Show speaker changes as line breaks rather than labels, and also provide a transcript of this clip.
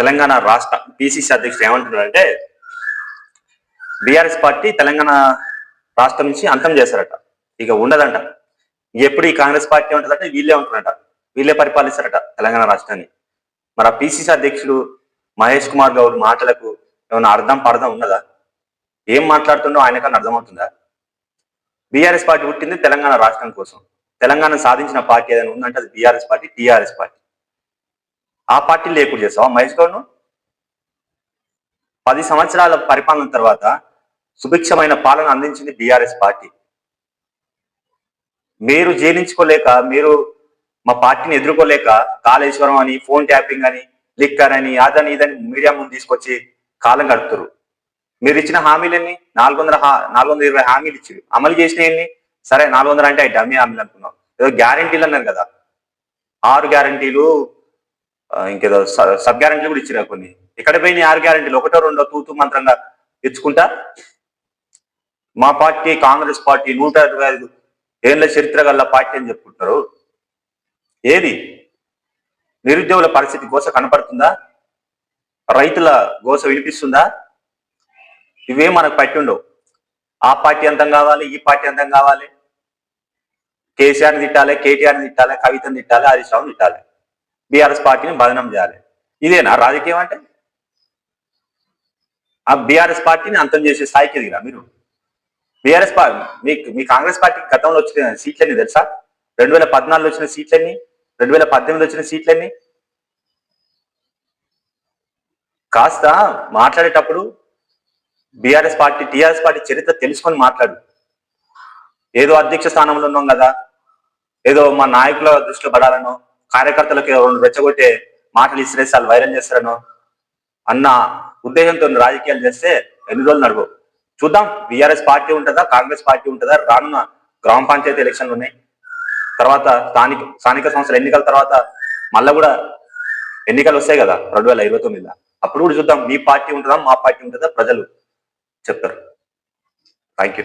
తెలంగాణ రాష్ట్ర పిసిసి అధ్యక్షుడు ఏమంటున్నారంటే బీఆర్ఎస్ పార్టీ తెలంగాణ రాష్ట్రం నుంచి అంతం చేశారట. ఇక ఉండదంట. ఎప్పుడు ఈ కాంగ్రెస్ పార్టీ ఉంటుందంటే వీళ్ళే ఉంటున్నారట. వీళ్ళే పరిపాలిస్తారట తెలంగాణ రాష్ట్రాన్ని. మరి ఆ పిసిసి అధ్యక్షుడు మహేష్ కుమార్ గౌడ్ మాటలకు ఏమైనా అర్థం పర్థం ఉన్నదా? ఏం మాట్లాడుతుండో ఆయనకన్నా అర్థమవుతుందా? బీఆర్ఎస్ పార్టీ పుట్టింది తెలంగాణ రాష్ట్రం కోసం. తెలంగాణ సాధించిన పార్టీ ఏదైనా ఉందంటే అది బీఆర్ఎస్ పార్టీ టీఆర్ఎస్ పార్టీ. ఆ పార్టీ లేకుండా చేస్తావా? మహేష్ గౌడ్ పది సంవత్సరాల పరిపాలన తర్వాత సుభిక్షమైన పాలన అందించింది బీఆర్ఎస్ పార్టీ. మీరు జీర్ణించుకోలేక మీరు మా పార్టీని ఎదుర్కోలేక కాళేశ్వరం అని ఫోన్ ట్యాపింగ్ అని లిక్కర్ అని అదని ఇదని మీడియా ముందు తీసుకొచ్చి కాలం గడుపుతారు మీరు ఇచ్చిన హామీలన్నీ నాలుగు వందల హా- నాలుగు వందల ఇరవై హామీలు ఇచ్చారు అమలు చేసినవి సరే నాలుగు వందలు అంటే అవి డమ్మీ హామీలు అనుకున్నాం. ఏదో గ్యారంటీలు అన్నారు కదా. ఆరు గ్యారంటీలు ఇంకేదో సబ్ గ్యారంటీలు కూడా ఇచ్చిరా కొన్ని? ఇక్కడ పోయిన ఆరు గ్యారంటీలు? ఒకటో రెండో తూతు మంత్రంగా ఇచ్చుకుంటా? మా పార్టీ కాంగ్రెస్ పార్టీ నూట ఇరవై ఐదు ఏళ్ళ చరిత్ర గల పార్టీ అని చెప్పుకుంటారు. ఏది? నిరుద్యోగుల పరిస్థితి గోస కనపడుతుందా? రైతుల గోస వినిపిస్తుందా? ఇవే మనకు పట్టి ఉండవు. ఆ పార్టీ అంతం కావాలి ఈ పార్టీ అంతం కావాలి. కేసీఆర్ని తిట్టాలి కేటీఆర్ని తిట్టాలి కవితను తిట్టాలి హరీష్ రావుని తిట్టాలి. బీఆర్ఎస్ పార్టీని బదనం చేయాలి. ఇదేనా? రాజకీయం అంటే? ఆ బీఆర్ఎస్ పార్టీని అంతం చేసే స్థాయికి ఎదిగిరా మీరు? బీఆర్ఎస్ పార్టీ మీ మీ కాంగ్రెస్ పార్టీకి గతంలో వచ్చిన సీట్లన్నీ తెలుసా? రెండు వేల పద్నాలుగులో వచ్చిన సీట్లన్నీ రెండు వేల పద్దెనిమిది వచ్చిన సీట్లన్నీ. కాస్త మాట్లాడేటప్పుడు బీఆర్ఎస్ పార్టీ టీఆర్ఎస్ పార్టీ చరిత్ర తెలుసుకొని మాట్లాడు. ఏదో అధ్యక్ష స్థానంలో ఉన్నాం కదా. ఏదో మా నాయకుల దృష్టిలో పడాలనో కార్యకర్తలకు రెండు రెచ్చగొట్టే మాటలు ఇసిరేసి వాళ్ళు వైరల్ చేస్తారను అన్న ఉద్దేశంతో రాజకీయాలు చేస్తే ఎన్ని రోజులు నడువు? చూద్దాం. బీఆర్ఎస్ పార్టీ ఉంటుందా? కాంగ్రెస్ పార్టీ ఉంటుందా? రానున్న గ్రామ పంచాయతీ ఎలక్షన్లు ఉన్నాయి. తర్వాత స్థానిక స్థానిక సంస్థల ఎన్నికల తర్వాత మళ్ళా కూడా ఎన్నికలు వస్తాయి కదా రెండు వేల ఇరవై తొమ్మిదిలో. అప్పుడు కూడా చూద్దాం. మీ పార్టీ ఉంటుందా? మా పార్టీ ఉంటుందా? ప్రజలు చెప్తారు. Thank you